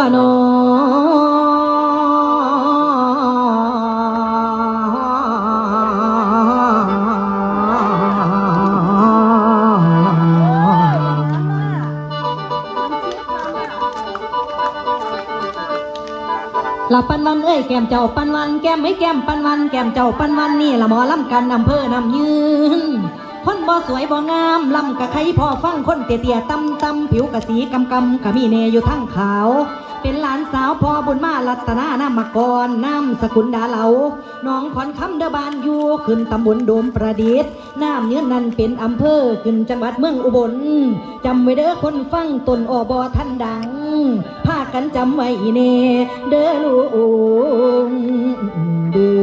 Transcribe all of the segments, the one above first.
ละนอละปันวันเอ้ยแก้มเจ้าปันวันแก้มไม่แก้มปันวันแก้มเจ้าปันวันนี่ละหมอลำกันอำเภอนำยืน คนบ่สวยบ่งามลำกะใครพอฟังคนเตี้ยๆตำตำผิวกะสีกำกำกะมีเนอยู่ทั้งขาว เป็นหลานสาวพ่อบุญมารัตนานามกรน้ำสกุลดาเหลาน้องขอนคำเดอบานอยู่ขึ้นตำบลโดมประดิษฐ์น้ำเนื้อนันเป็นอำเภอขึ้นจังหวัดเมืองอุบลจำไว้เด้อคนฟังตนอบอท่านดังพากันจำไว้เน่เด้อลูกเด้อ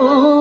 โ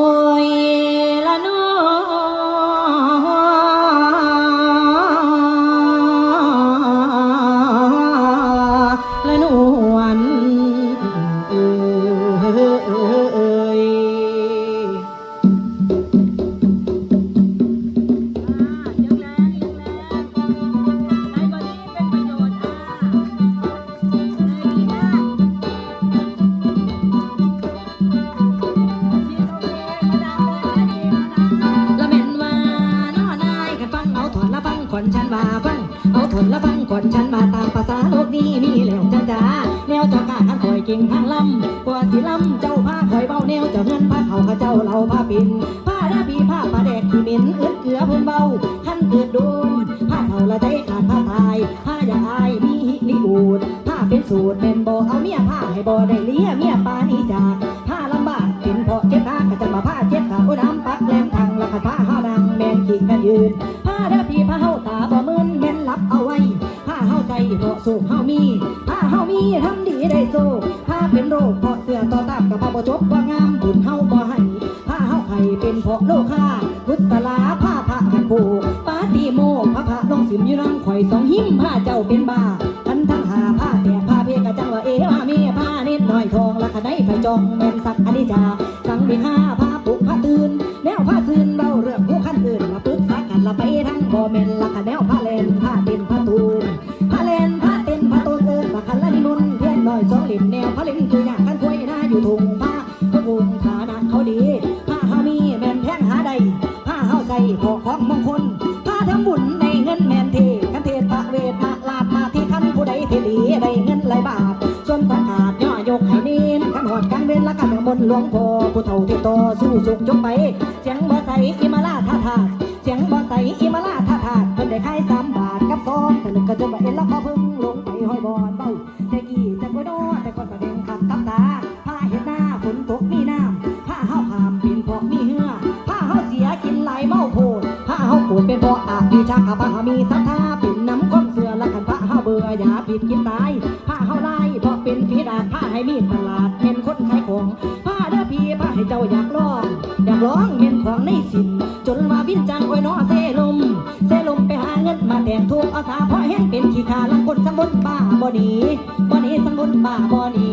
ฉันว่าฟัง เอาถอนละฟังขอนฉันมาตามภาษาโลกนี้มีแล้วจ้าจ้าแนวเจ้ากาขันคอยเก่งทางลำกว่าสิลำเจ้าผ้าคอยเบาแนวเจ้าเงินผ้าเขาข้าเจ้าเราผ้าปินผ้าหน้าปีผ้าปลาแดกขี้เหม็นเอึดเกลือเพิ่นเบาขันเกิดโดนผ้าเท่าละใจขาดผ้าตายผ้าอย่าอายมีหิริอูดผ้าเป็นสูตรเป็นบ่เอาเมียผ้าให้โบได้เลี้ยเมียปานี้จากาไว้ผ้าเฮาใส่เพราะสุขเฮามีผ้าเฮามีทำดีได้โซผ้าเป็นโรคเพราะเสื้อต่อตามกับผ้าบ่จบว่างามบุญเฮาบ่ให้ผ้าเฮาไข่เป็นเพราะโลค่าพุทธลาผ้าพระกันโคปาติโมพระพระน้องสิมอยู่นั่งข่อยสองหิมผ้าเจ้าเป็นบ้าทันทั้งหาผ้าแต่ผ้าเพกะจังว่าเอว่ามีผ้านิดหน่อยทองละคะได้ไปจองแม่นสักอนิจาสังมีห้าผ้าปุกผ้า เฮามีแม่นแพงหาใดผ้าเฮาใส่พอของมงคลผ้าทำบุญในเงินแม่นเทกันเทศตะเวทมาลาบมาที่คันผู้ใดเทดีได้เงินหลายบาท ส่วนประกาศย่อยกให้เน้นกันหอดกันเว้นละกันมนหลวงพ่อผู้เฒ่าที่ต่อสู้สุขจงไป เสียงบ่ใสอิมาลาท่าทาเสียงบ่ใสอิมาลาท่าทาเพิ่นได้ขายสามบาทกับซองสนึกก็จนว่าเอ็นละขอพึ่ง เป็นเพราะอาวิชาข้าผ้ามีศรัทธาเป็นน้ำก้มเสือละกันผ้าเฮาเบื่ออย่าปิดกินตายผ้าเฮาไล่เพราะเป็นฝีดาษผ้าให้มีตลาดเป็นคนขายของผ้าเด้อพี่ผ้าให้เจ้าอยากลองอยากร้องเป็นของในสินจนมาวินจังโอ้ยน้อเซลมเซลมไปหาเงินมาแต่งทุกอาสาเพราะเห็นเป็นขี้ขาลังคนสมบุญบ้าบ่หนีบ่หนีสมบุญบ้าบ่หนี